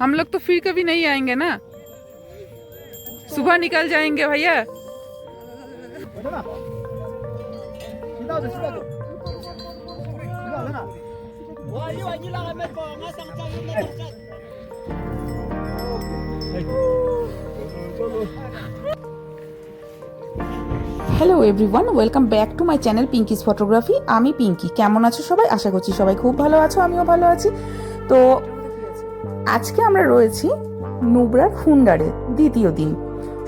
हम लोग तो फिर कभी नहीं आएँगे ना? सुबह निकल जाएँगे भैया। Hello everyone welcome back to my channel Pinky's photography আমি পিঙ্কি কেমন আছো সবাই? আশা করছি সবাই খুব ভালো আছো, আমিও ভালো আছি। তো আজকে আমরা রয়েছি নুবরার হুন্ডারে, দ্বিতীয় দিন।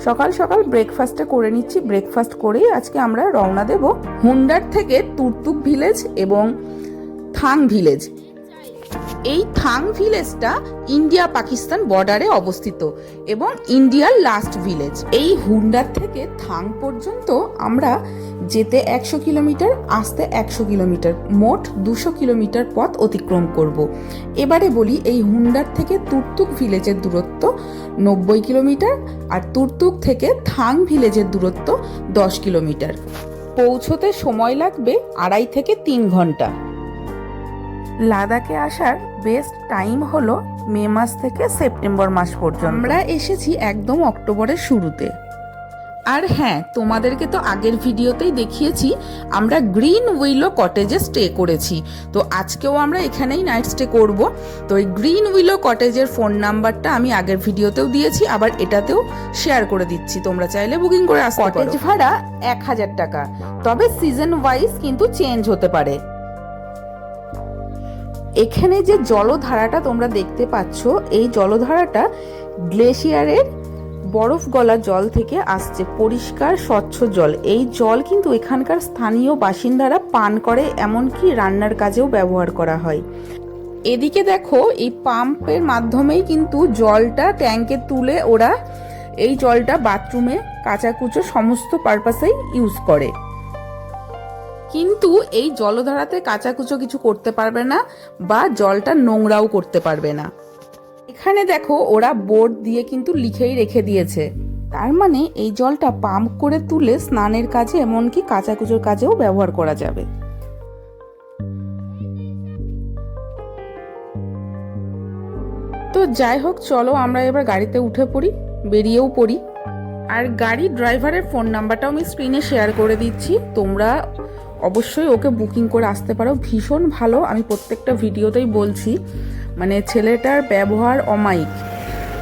সকাল সকাল ব্রেকফাস্টটা করে নিচ্ছি। ব্রেকফাস্ট করেই আজকে আমরা রওনা দেব হুন্ডার থেকে তুর্তুক ভিলেজ এবং থাং ভিলেজ এই থাং ভিলেজটা ইন্ডিয়া পাকিস্তান বর্ডারে অবস্থিত এবং ইন্ডিয়ার লাস্ট ভিলেজ। এই হুন্ডার থেকে থাং পর্যন্ত আমরা যেতে একশো কিলোমিটার, আসতে একশো কিলোমিটার, মোট দুশো কিলোমিটার পথ অতিক্রম করব। এবারে বলি এই হুন্ডার থেকে তুর্তুক ভিলেজের দূরত্ব নব্বই কিলোমিটার আর তুর্তুক থেকে থাং ভিলেজের দূরত্ব দশ কিলোমিটার। পৌঁছতে সময় লাগবে আড়াই থেকে তিন ঘণ্টা। লাদাখে আসার বেস্ট টাইম হলো মে মাস থেকে সেপ্টেম্বর মাস পর্যন্ত। আমরা এসেছি একদম অক্টোবরের শুরুতে। আর হ্যাঁ তোমাদেরকে তো আগের ভিডিওতেই দেখিয়েছি আমরা গ্রিন উইলো কটেজে স্টে করেছি। তো আজকেও আমরা এখানেই নাইট স্টে করব। তো এই গ্রিন উইলো কটেজের ফোন নাম্বারটা আমি আগের ভিডিওতেও দিয়েছি আবার এটাতেও শেয়ার করে দিচ্ছি। তোমরা চাইলে বুকিং করে আসতে পারো। কটেজ ভাড়া এক হাজার টাকা। তবে সিজন ওয়াইজ কিন্তু চেঞ্জ হতে পারে। এখানে যে জলধারাটা তোমরা দেখতে পাচ্ছ, এই জলধারাটা গ্লেশিয়ারের বরফ গলা জল থেকে আসছে, পরিষ্কার, স্বচ্ছ জল। এই জল কিন্তু এখানকার স্থানীয় বাসিন্দারা পান করে, এমনকি রান্নার কাজেও ব্যবহার করা হয়। এদিকে দেখো, এই পাম্পের মাধ্যমেই কিন্তু জলটা ট্যাঙ্কে তুলে ওরা এই জলটা বাথরুমে, কাচাকুচো, সমস্ত পারপাসেই ইউজ করে। কিন্তু এই জলধারাতে কাচাকুচো কিছু করতে পারবে না বা জলটা নোংরাও করতে পারবে না। এখানে দেখো ওরা বোর্ড দিয়ে কিন্তু লিখেই রেখে দিয়েছে। তার মানে এই জলটা পাম্প করে তুলে স্নানের কাজে এমনকি কাচাকুচোর কাজেও ব্যবহার করা যাবে। তো যাই হোক, চলো আমরা এবার গাড়িতে উঠে পড়ি, বেরিয়েও পড়ি। আর গাড়ি ড্রাইভারের ফোন নাম্বারটাও আমি স্ক্রিনে শেয়ার করে দিচ্ছি। তোমরা অবশ্যই ওকে বুকিং করে আসতে পারো। ভীষণ ভালো। আমি প্রত্যেকটা ভিডিওতেই বলছি মানে ছেলেটার ব্যবহার অমায়িক।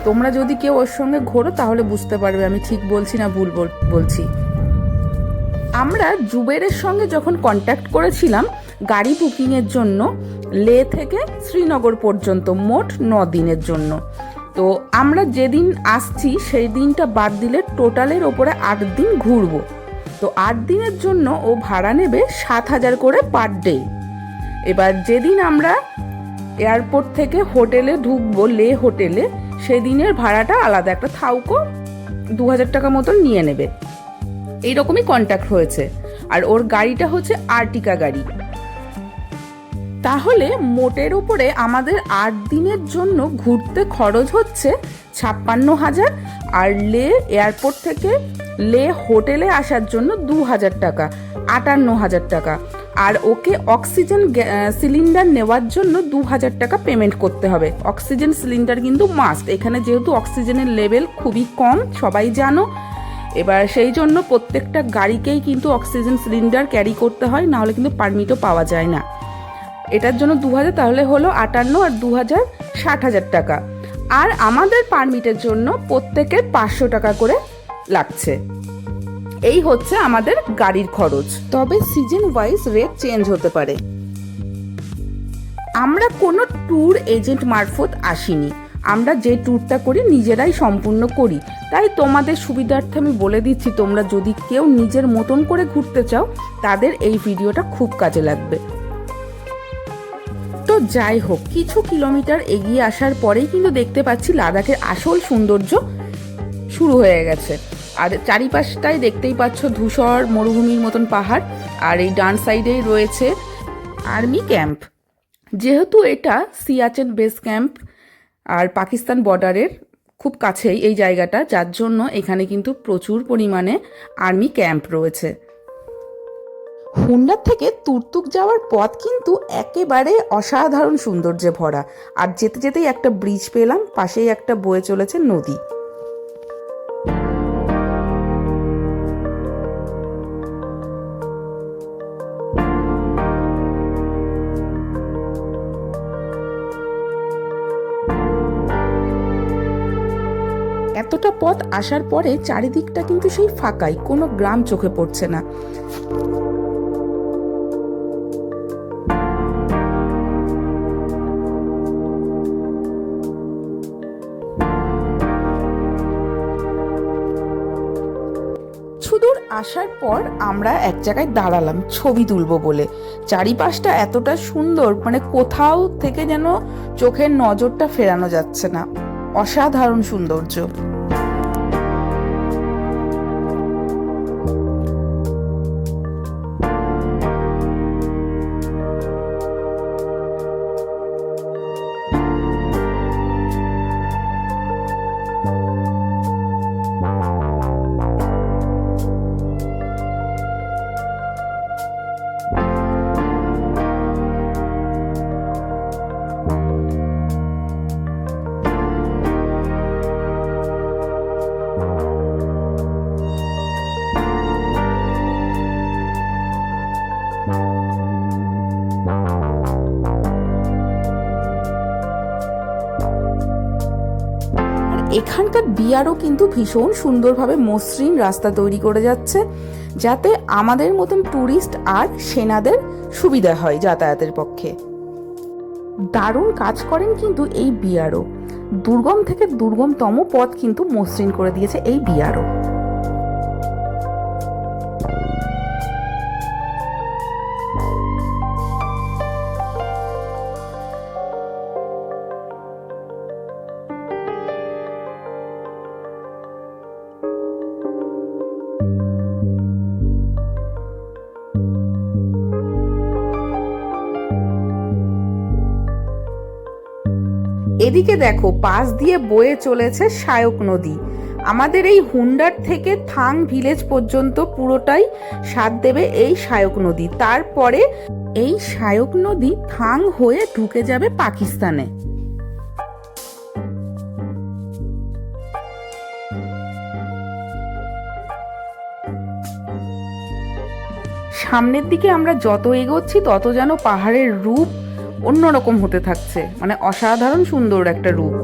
তোমরা যদি কেউ ওর সঙ্গে ঘোরো, তাহলে বুঝতে পারবে। আমি ঠিক বলছি না ভুল বল- বলছি? আমরা জুবেরের সঙ্গে যখন কন্ট্যাক্ট করেছিলাম, গাড়ি বুকিংয়ের জন্য, লে থেকে শ্রীনগর পর্যন্ত, মোট ন দিনের জন্য। তো আমরা যেদিন আসছি, সেই দিনটা বাদ দিলে টোটালের ওপরে আট দিন ঘুরবো। তো আট দিনের জন্য ও ভাড়া নেবে সাত হাজার করে পার ডে। এবার যেদিন আমরা এয়ারপোর্ট থেকে হোটেলে ঢুকবো, লে হোটেলে, সেদিনের ভাড়াটা আলাদা একটা থাউকো দু হাজার টাকা মতন নিয়ে নেবে। এইরকমই কন্ট্যাক্ট হয়েছে। আর ওর গাড়িটা হচ্ছে আর্টিকা গাড়ি। তাহলে মোটের উপরে আমাদের আট দিনের জন্য ঘুরতে খরচ হচ্ছে ছাপ্পান্ন হাজার, আর লে এয়ারপোর্ট থেকে লে হোটেলে আসার জন্য দু হাজার টাকা আটান্ন হাজার টাকা। আর ওকে অক্সিজেন সিলিন্ডার নেওয়ার জন্য দু হাজার টাকা পেমেন্ট করতে হবে। অক্সিজেন সিলিন্ডার কিন্তু মাস্ট এখানে যেহেতু অক্সিজেনের লেভেল খুবই কম, সবাই জানো। এবার সেই জন্য প্রত্যেকটা গাড়িকেই কিন্তু অক্সিজেন সিলিন্ডার ক্যারি করতে হয়, নাহলে কিন্তু পারমিটও পাওয়া যায় না। এটার জন্য দু হাজার তাহলে হলো আটান্ন আর দু হাজার ষাট হাজার টাকা। আর আমাদের পারমিটের জন্য প্রত্যেকের পাঁচশো টাকা করে লাগছে। এই হচ্ছে আমাদের গাড়ির খরচ। তবে সিজন ওয়াইজ রেট চেঞ্জ হতে পারে। আমরা কোনো ট্যুর এজেন্ট মারফত আসিনি। আমরা যে ট্যুরটা করি নিজেরাই সম্পূর্ণ করি। তাই তোমাদের সুবিধার্থে আমি বলে দিচ্ছি, তোমরা যদি কেউ নিজের মতন করে ঘুরতে চাও, তাদের এই ভিডিওটা খুব কাজে লাগবে। তো যাই হোক, কিছু কিলোমিটার এগিয়ে আসার পরেই কিন্তু দেখতে পাচ্ছি লাদাখের আসল সৌন্দর্য শুরু হয়ে গেছে। আর চারিপাশটাই দেখতেই পাচ্ছ ধূসর মরুভূমির মতন পাহাড়, আর এই ডান সাইডেই রয়েছে আর্মি ক্যাম্প। যেহেতু এটা সিয়াচেন বেস ক্যাম্প আর পাকিস্তান বর্ডারের খুব কাছেই এই জায়গাটা, যার জন্য এখানে কিন্তু প্রচুর পরিমাণে আর্মি ক্যাম্প রয়েছে। হুন্ডার থেকে তুরতুক যাওয়ার পথ কিন্তু একেবারে অসাধারণ সৌন্দর্যে ভরা। আর যেতে যেতেই একটা ব্রিজ পেলাম, পাশেই একটা বয়ে চলেছে নদী। এতটা পথ আসার পরে চারিদিকটা কিন্তু সেই ফাঁকাই, কোনো গ্রাম চোখে পড়ছে না। সুদূর আসার পর আমরা এক জায়গায় দাঁড়ালাম, ছবি তুলবো বলে। চারিপাশটা এতটা সুন্দর মানে কোথাও থেকে যেন চোখের নজরটা ফেরানো যাচ্ছে না। অসাধারণ সৌন্দর্য। এখানকার কিন্তু ভীষণ সুন্দরভাবে মসৃণ রাস্তা তৈরি করে যাচ্ছে, যাতে আমাদের মতন ট্যুরিস্ট আর সেনাদের সুবিধা হয় যাতায়াতের পক্ষে। দারুণ কাজ করেন কিন্তু এই বিয়ারও। দুর্গম থেকে দুর্গমতম পথ কিন্তু মসৃণ করে দিয়েছে এই বিয়ারও। এদিকে দেখো, পাশ দিয়ে বয়ে চলেছে শায়ক নদী। আমাদের এই হুন্ডার থেকে থাং ভিলেজ পর্যন্ত পুরোটাই সাথ দেবে এই শায়ক নদী। তারপরে এই শায়ক নদী থাং হয়ে ঢুকে যাবে পাকিস্তানে। সামনের দিকে আমরা যত এগোচ্ছি, তত যেন পাহাড়ের রূপ অন্যরকম হতে থাকছে। মানে অসাধারণ সুন্দর একটা রূপ।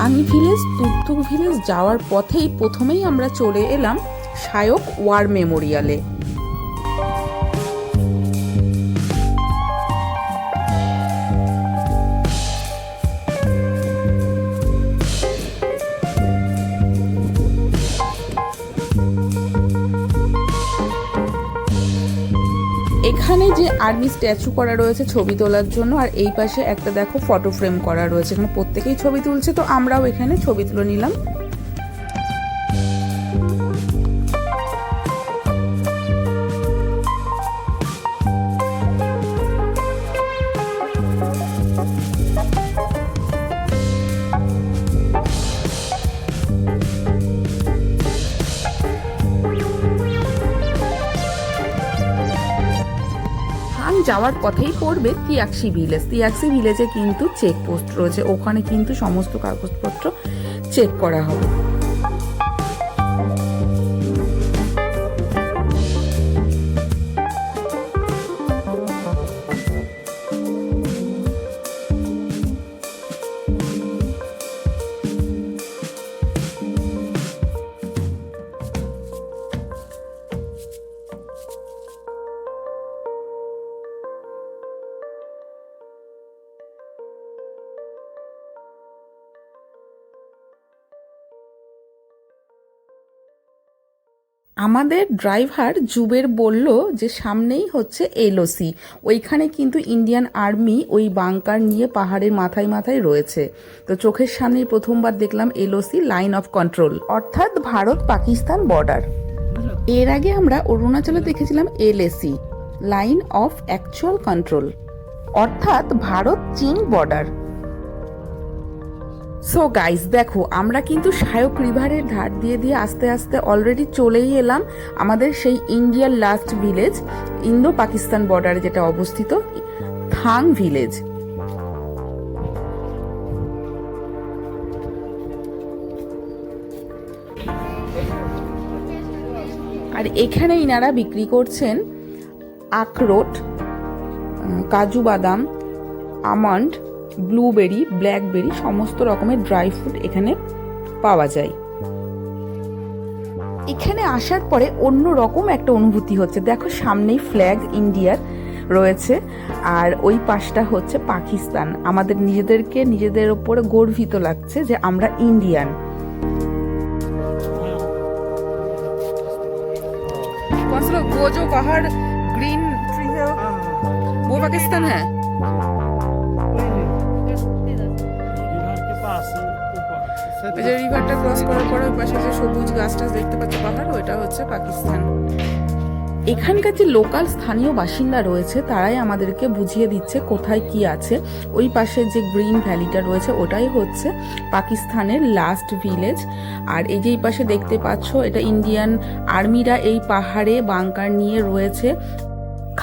থাং ভিলেজ তুকতুক ভিলেজ যাওয়ার পথেই প্রথমেই আমরা চলে এলাম সায়ক ওয়ার মেমোরিয়ালে। আর্মি স্ট্যাচু করা রয়েছে ছবি তোলার জন্য, আর এই পাশে একটা দেখো ফটো ফ্রেম করা রয়েছে। এখানে প্রত্যেকেই ছবি তুলছে, তো আমরাও এখানে ছবি তুলে নিলাম। যাওয়ার পথেই পড়বে তিয়াকসি ভিলেজ। তিয়াকসি ভিলেজে কিন্তু চেকপোস্ট রয়েছে। ওখানে কিন্তু সমস্ত কাগজপত্র চেক করা হবে। আমাদের ড্রাইভার জুবের বলল যে সামনেই হচ্ছে এলওসি। ওইখানে কিন্তু ইন্ডিয়ান আর্মি ওই বাংকার নিয়ে পাহাড়ের মাথায় মাথায় রয়েছে। তো চোখের সামনেই প্রথমবার দেখলাম এলওসি লাইন অফ কন্ট্রোল, অর্থাৎ ভারত পাকিস্তান বর্ডার। এর আগে আমরা অরুণাচলে দেখেছিলাম LAC, line of actual control, অর্থাৎ ভারত চীন বর্ডার। সো গাইস দেখো, আমরা কিন্তু সায়ক রিভারের ধার দিয়ে দিয়ে আস্তে আস্তে অলরেডি চলেই এলাম আমাদের সেই ইন্ডিয়ার লাস্ট ভিলেজ ইন্দো পাকিস্তান বর্ডারে যেটা অবস্থিত থাং ভিলেজ আর এখানে ইনারা বিক্রি করছেন আখরোট, কাজু বাদাম, আমন্ড ব্লুবেরি ব্ল্যাকবেরি সমস্ত রকমের ড্রাই ফ্রুট এখানে পাওয়া যায় এখানে আসার পরে অন্য রকম একটা অনুভূতি হচ্ছে দেখো সামনেই ফ্ল্যাগ ইন্ডিয়ার রয়েছে আর ওই পাশটা হচ্ছে পাকিস্তান আমাদের নিজেদেরকে নিজেদের ওপরে গর্বিত লাগছে যে আমরা ইন্ডিয়ান कौन सा वो जो बाहर ग्रीन ट्री है वो पाकिस्तान है যে রিভারটা ক্রস করার ওই পাশে যে সবুজ গাছ টাছ দেখতে পাচ্ছ পাহাড়, ওইটা হচ্ছে পাকিস্তান। এখানকার যে লোকাল স্থানীয় বাসিন্দা রয়েছে, তারাই আমাদেরকে বুঝিয়ে দিচ্ছে কোথায় কি আছে। ওই পাশে যে গ্রিন ভ্যালিটা রয়েছে, ওটাই হচ্ছে পাকিস্তানের লাস্ট ভিলেজ আর এই যে এই পাশে দেখতে পাচ্ছ, এটা ইন্ডিয়ান আর্মিরা এই পাহাড়ে বাংকার নিয়ে রয়েছে।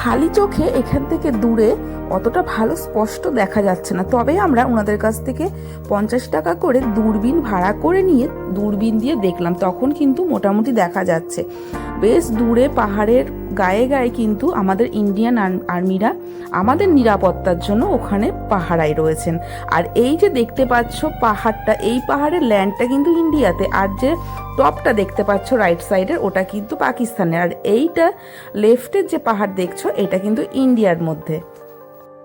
খালি চোখে এখান থেকে দূরে অতটা ভালো স্পষ্ট দেখা যাচ্ছে না। তবে আমরা ওনাদের কাছ থেকে পঞ্চাশ টাকা করে দূরবীন ভাড়া করে নিয়ে দূরবীন দিয়ে দেখলাম। তখন কিন্তু মোটামুটি দেখা যাচ্ছে। বেশ দূরে পাহাড়ের গায়ে গায়ে কিন্তু আমাদের ইন্ডিয়ান আর্ম- আর্মিরা আমাদের নিরাপত্তার জন্য ওখানে পাহারায় রয়েছেন। আর এই যে দেখতে পাচ্ছ পাহাড়টা, এই পাহাড়ের ল্যান্ডটা কিন্তু ইন্ডিয়াতে। আর যে টপটা দেখতে পাচ্ছ রাইট সাইডের ওটা কিন্তু পাকিস্তানের। আর এইটা লেফটের যে পাহাড় দেখছ, এটা কিন্তু ইন্ডিয়ার মধ্যে।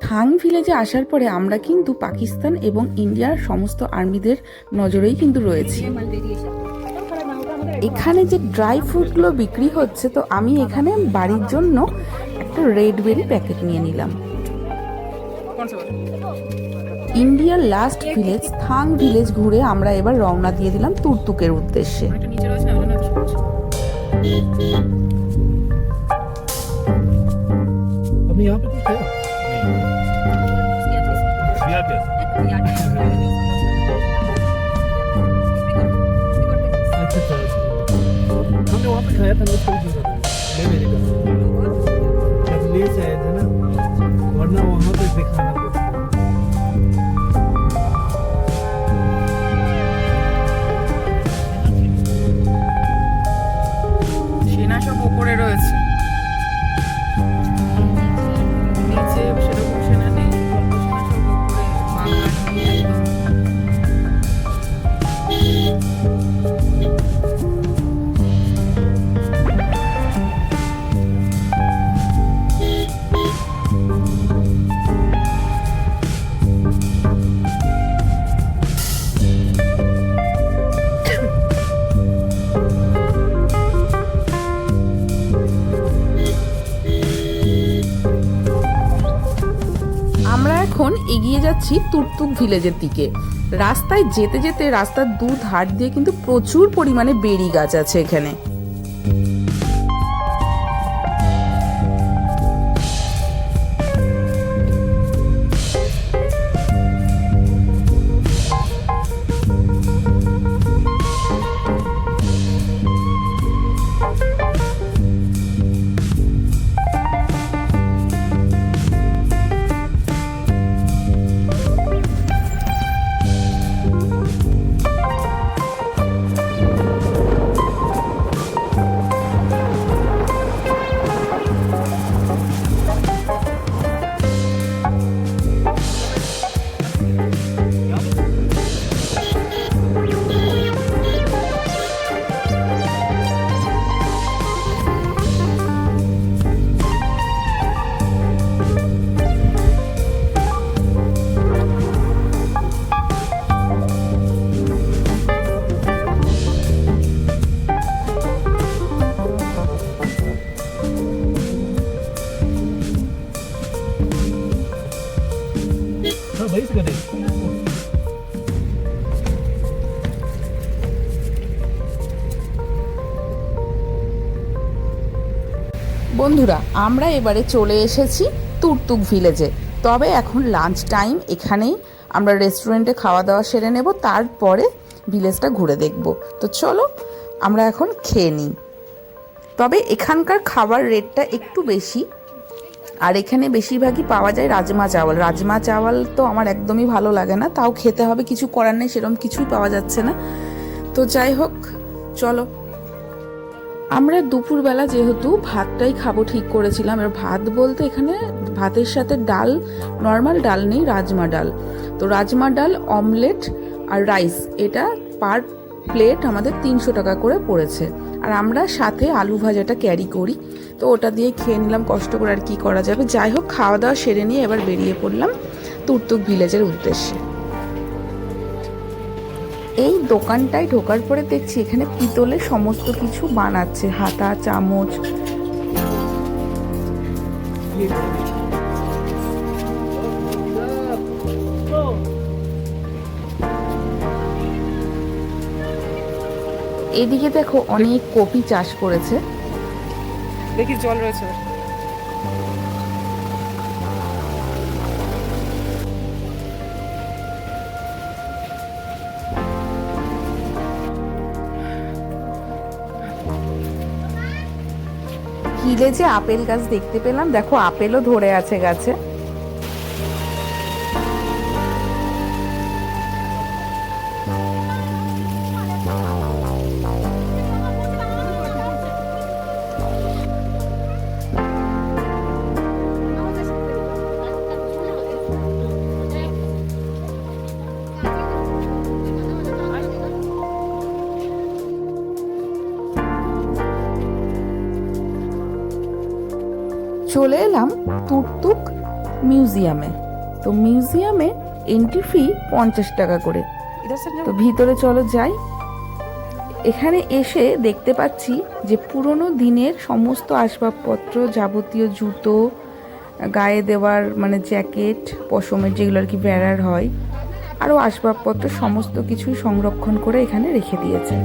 থাং ভিলেজে আসার পরে আমরা কিন্তু পাকিস্তান এবং ইন্ডিয়ার সমস্ত আর্মিদের নজরেই কিন্তু রয়েছি। এখানে যে ড্রাই ফ্রুটগুলো বিক্রি হচ্ছে, তো আমি এখানে বাড়ির জন্য একটা রেড বেরি প্যাকেট নিয়ে নিলাম। ইন্ডিয়ার লাস্ট ভিলেজ, থাং ভিলেজ ঘুরে আমরা এবার রওনা দিয়ে দিলাম তুর্তুকের উদ্দেশ্যে। अभी আমি অপেক্ষায় তাহলে এখন এগিয়ে যাচ্ছি তুরতুক ভিলেজের দিকে। রাস্তায় যেতে যেতে রাস্তার দু ধার দিয়ে কিন্তু প্রচুর পরিমাণে বেরি গাছ আছে এখানে। বন্ধুরা, আমরা এবারে চলে এসেছি তুরতুক ভিলেজে। তবে এখন লাঞ্চ টাইম এখানেই আমরা রেস্টুরেন্টে খাওয়া দাওয়া সেরে নেব, তারপরে ভিলেজটা ঘুরে দেখব। তো চলো, আমরা এখন খেয়ে নিই। তবে এখানকার খাবার রেটটা একটু বেশি, আর এখানে বেশিরভাগই পাওয়া যায় রাজমা চাওয়াল। রাজমা চাওয়াল তো আমার একদমই ভালো লাগে না, তাও খেতে হবে, কিছু করার নেই সেরকম কিছুই পাওয়া যাচ্ছে না। তো যাই হোক, চলো আমরা দুপুরবেলা যেহেতু ভাতটাই খাব ঠিক করেছিলাম, এবার ভাত বলতে এখানে ভাতের সাথে ডাল নর্মাল ডাল নেই, রাজমা ডাল। তো রাজমা ডাল অমলেট আর রাইস এটা পার প্লেট আমাদের তিনশো টাকা করে পড়েছে। আর আমরা সাথে আলু ভাজাটা ক্যারি করি, তো ওটা দিয়ে খেয়ে নিলাম, কষ্ট করে আর কি করা যাবে? যাই হোক, খাওয়া দাওয়া সেরে নিয়ে এবার বেরিয়ে পড়লাম তুর্তুক ভিলেজের উদ্দেশ্যে। এই দোকানটায় ঢোকার পরে দেখছি এখানে পিতলে সমস্ত কিছু বানাচ্ছে, হাতা, চামচ। এদিকে দেখো অনেক কপি চাষ করেছে। দেখি জল রয়েছে। যে আপেল গাছ দেখতে পেলাম দেখো আপেলও ধরে আছে গাছে। চলে এলাম তুর্তুক মিউজিয়ামে। তো মিউজিয়ামে এন্ট্রি ফি পঞ্চাশ টাকা করে। তো ভিতরে চলো যাই। এখানে এসে দেখতে পাচ্ছি যে পুরনো দিনের সমস্ত আসবাবপত্র, যাবতীয় জুতো, গায়ে দেওয়ার মানে জ্যাকেট, পশমের যেগুলো আর কি বেড়ার হয়, আরও আসবাবপত্র সমস্ত কিছুই সংরক্ষণ করে এখানে রেখে দিয়েছে।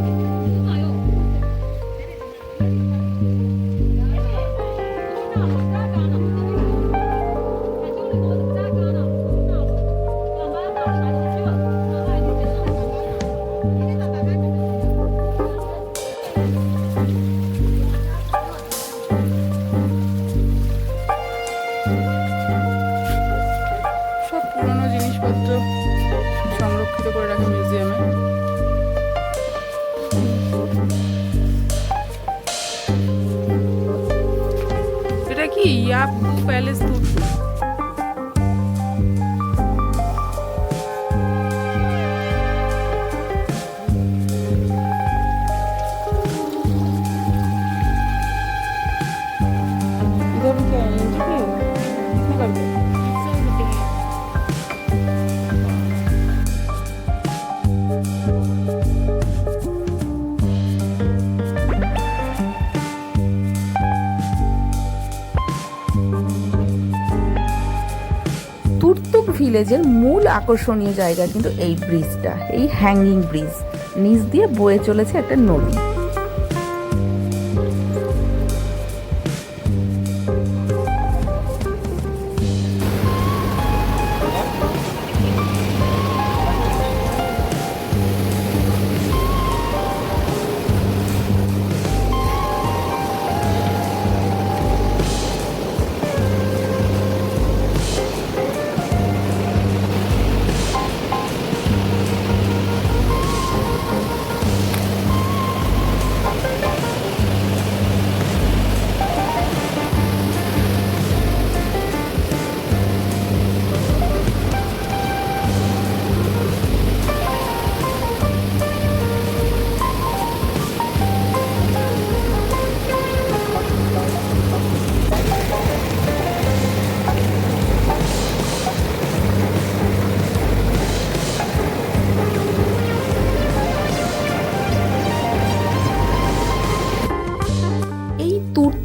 আকর্ষণীয় জায়গা কিন্তু এই ব্রিজটা এই হ্যাঙ্গিং ব্রিজ নিচ দিয়ে বয়ে চলেছে একটা নদী।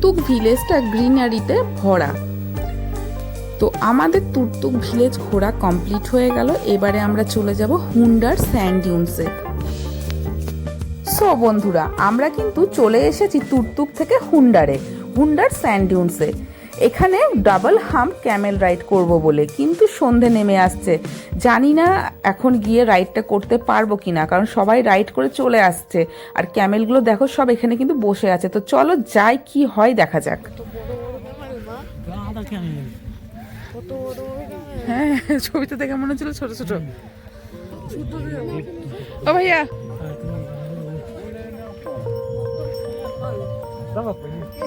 তুর্তুক ভিলেজটা গ্রিনারিতে ভরা। তো আমাদের তুর্তুক ভিলেজ ঘোরা কমপ্লিট হয়ে গেল। এবারে আমরা চলে যাব হুন্ডার স্যান্ড ডিউন্সে। সো বন্ধুরা, আমরা কিন্তু চলে এসেছি তুর্তুক থেকে হুন্ডারে, হুন্ডার স্যান্ড ডিউন্সে। এখানে ডাবল হাম ক্যামেল রাইড করব বলে কিন্তু সন্ধে নেমে আসছে জানি না এখন গিয়ে রাইডটা করতে পারবো কি না কারণ সবাই রাইড করে চলে আসছে আর ক্যামেলগুলো দেখো সব এখানে কিন্তু বসে আছে তো চলো যাই কি হয় দেখা যাক হ্যাঁ ছবিতে দেখে মনে হচ্ছিল ছোট ছোট ও ভাইয়া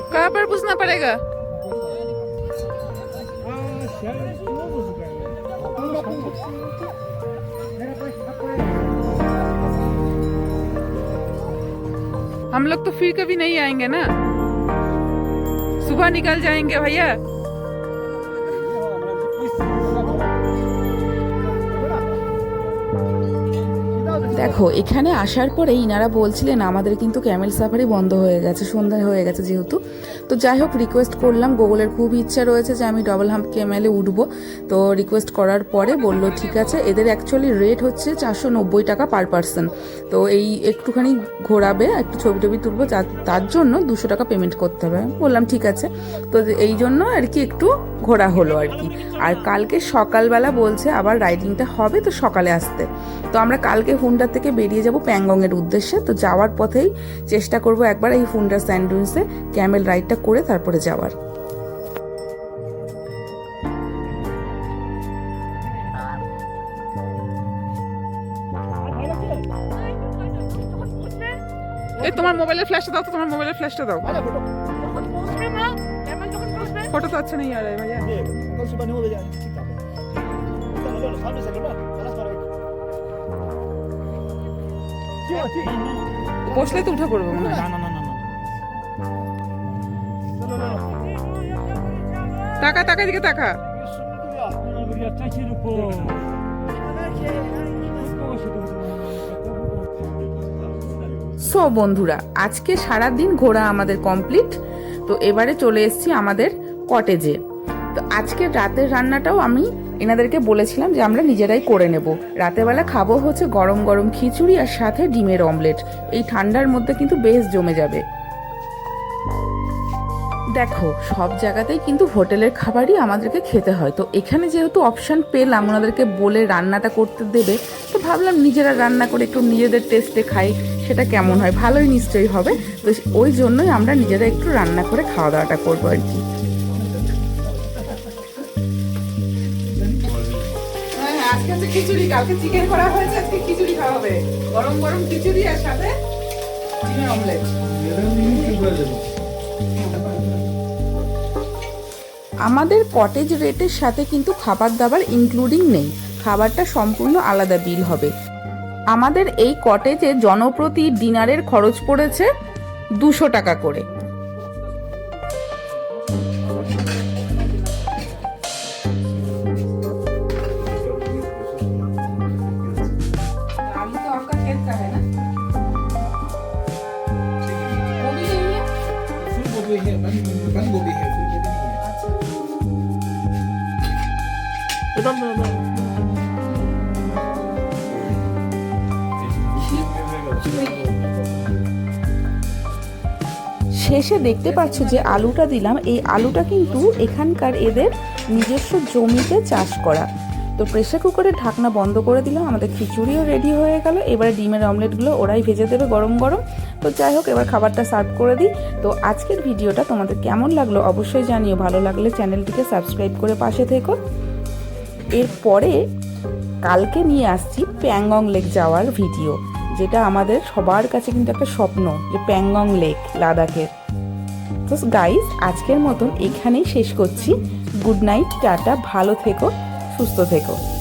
कहाँ पर पूछना पड़ेगा हम लोग तो फिर कभी नहीं आएंगे ना सुबह निकल जाएंगे भैया দেখো এখানে আসার পরে ইনারা বলছিলেন আমাদের কিন্তু ক্যামেল সাফারি বন্ধ হয়ে গেছে সন্ধ্যা হয়ে গেছে যেহেতু তো যাই হোক রিকোয়েস্ট করলাম। গুগলের খুব ইচ্ছা রয়েছে যে আমি ডবল হাম্প ক্যামেলে উঠবো। তো রিকোয়েস্ট করার পরে বলল, ঠিক আছে। এদের অ্যাকচুয়ালি রেট হচ্ছে চারশো নব্বই টাকা পার পার্সন তো এই একটুখানি ঘোরাবে, একটু ছবি টবি তুলবো তার জন্য দুশো টাকা পেমেন্ট করতে হবে। বললাম, ঠিক আছে। তো এই জন্য আর কি একটু ঘোরা হলো আর কি। আর কালকে সকালবেলা বলছে আবার রাইডিংটা হবে তো সকালে আসতে। তো আমরা কালকে হুন্ডা থেকে বেরিয়ে যাব প্যাংগংয়ের উদ্দেশ্যে। তো যাওয়ার পথেই চেষ্টা করব একবার এই হুন্ডা স্যান্ডউইচে ক্যামেল রাইডটা এটা করে তারপরে যাওয়ার। এই তোমার মোবাইলের ফ্ল্যাশটা দাও তো তোমার মোবাইলের ফ্ল্যাশটা দাও। ফটো তো আচ্ছা নেই আর ভাইয়া? বসলে তো উঠে পড়ব মনে হয়। টাকা টাকা দিকে টাকা সো বন্ধুরা, আজকে সারা দিন ঘোরা আমাদের কমপ্লিট। তো এবারে চলে এসেছি আমাদের কটেজে। তো আজকে রাতের রান্নাটাও আমি এনাদেরকে বলেছিলাম যে আমরা নিজেরাই করে নেব। রাতেরবেলা খাব হচ্ছে গরম গরম খিচুড়ি আর সাথে ডিমের অমলেট। এই ঠান্ডার মধ্যে কিন্তু বেশ জমে যাবে। দেখো সব জায়গাতেই কিন্তু হোটেলের খাবারই আমাদেরকে খেতে হয়। তো এখানে যেহেতু অপশান পেলাম ওনাদেরকে বলে রান্নাটা করতে দেবে তো ভাবলাম নিজেরা রান্না করে একটু নিজেদের টেস্টে খাই সেটা কেমন হয়? ভালোই নিশ্চয়ই হবে। তো ওই জন্যই আমরা নিজেরা একটু রান্না করে খাওয়া দাওয়াটা করব আর কি। হ্যাঁ, আজকে খিচুড়ি কালকে চিকেন করা হয়েছে আজকে খিচুড়ি খাওয়া হবে। গরম গরম খিচুড়ি আর সাথে ডিমের অমলেট আমাদের কটেজ রেটের সাথে কিন্তু খাবার দাবার ইনক্লুডিং নেই। খাবারটা সম্পূর্ণ আলাদা বিল হবে। আমাদের এই কটেজে জনপ্রতি ডিনারের খরচ পড়েছে দুশো টাকা করে। শেষে দেখতে পাচ্ছ যে আলুটা দিলাম। এই আলুটা কিন্তু এখানকার এদের নিজস্ব জমিতে চাষ করা। তো প্রেসার কুকারের ঢাকনা বন্ধ করে দিলাম, আমাদের খিচুড়িও রেডি হয়ে গেল। এবারে ডিমের অমলেটগুলো ওরাই ভেজে দেবে গরম গরম। তো যাই হোক, এবার খাবারটা সার্ভ করে দিই। তো আজকের ভিডিওটা তোমাদের কেমন লাগল অবশ্যই জানিও। ভালো লাগলে চ্যানেলটিকে সাবস্ক্রাইব করে পাশে থেকো। এরপরে কালকে নিয়ে আসছি প্যাংগং লেক যাওয়ার ভিডিও যেটা আমাদের সবার কাছে কিন্তু একটা স্বপ্ন, যে প্যাংগং লেক, লাদাখের। তো গাইজ আজকের মতন এখানেই শেষ করছি। গুড নাইট, টাটা, ভালো থেকো, সুস্থ থেকো।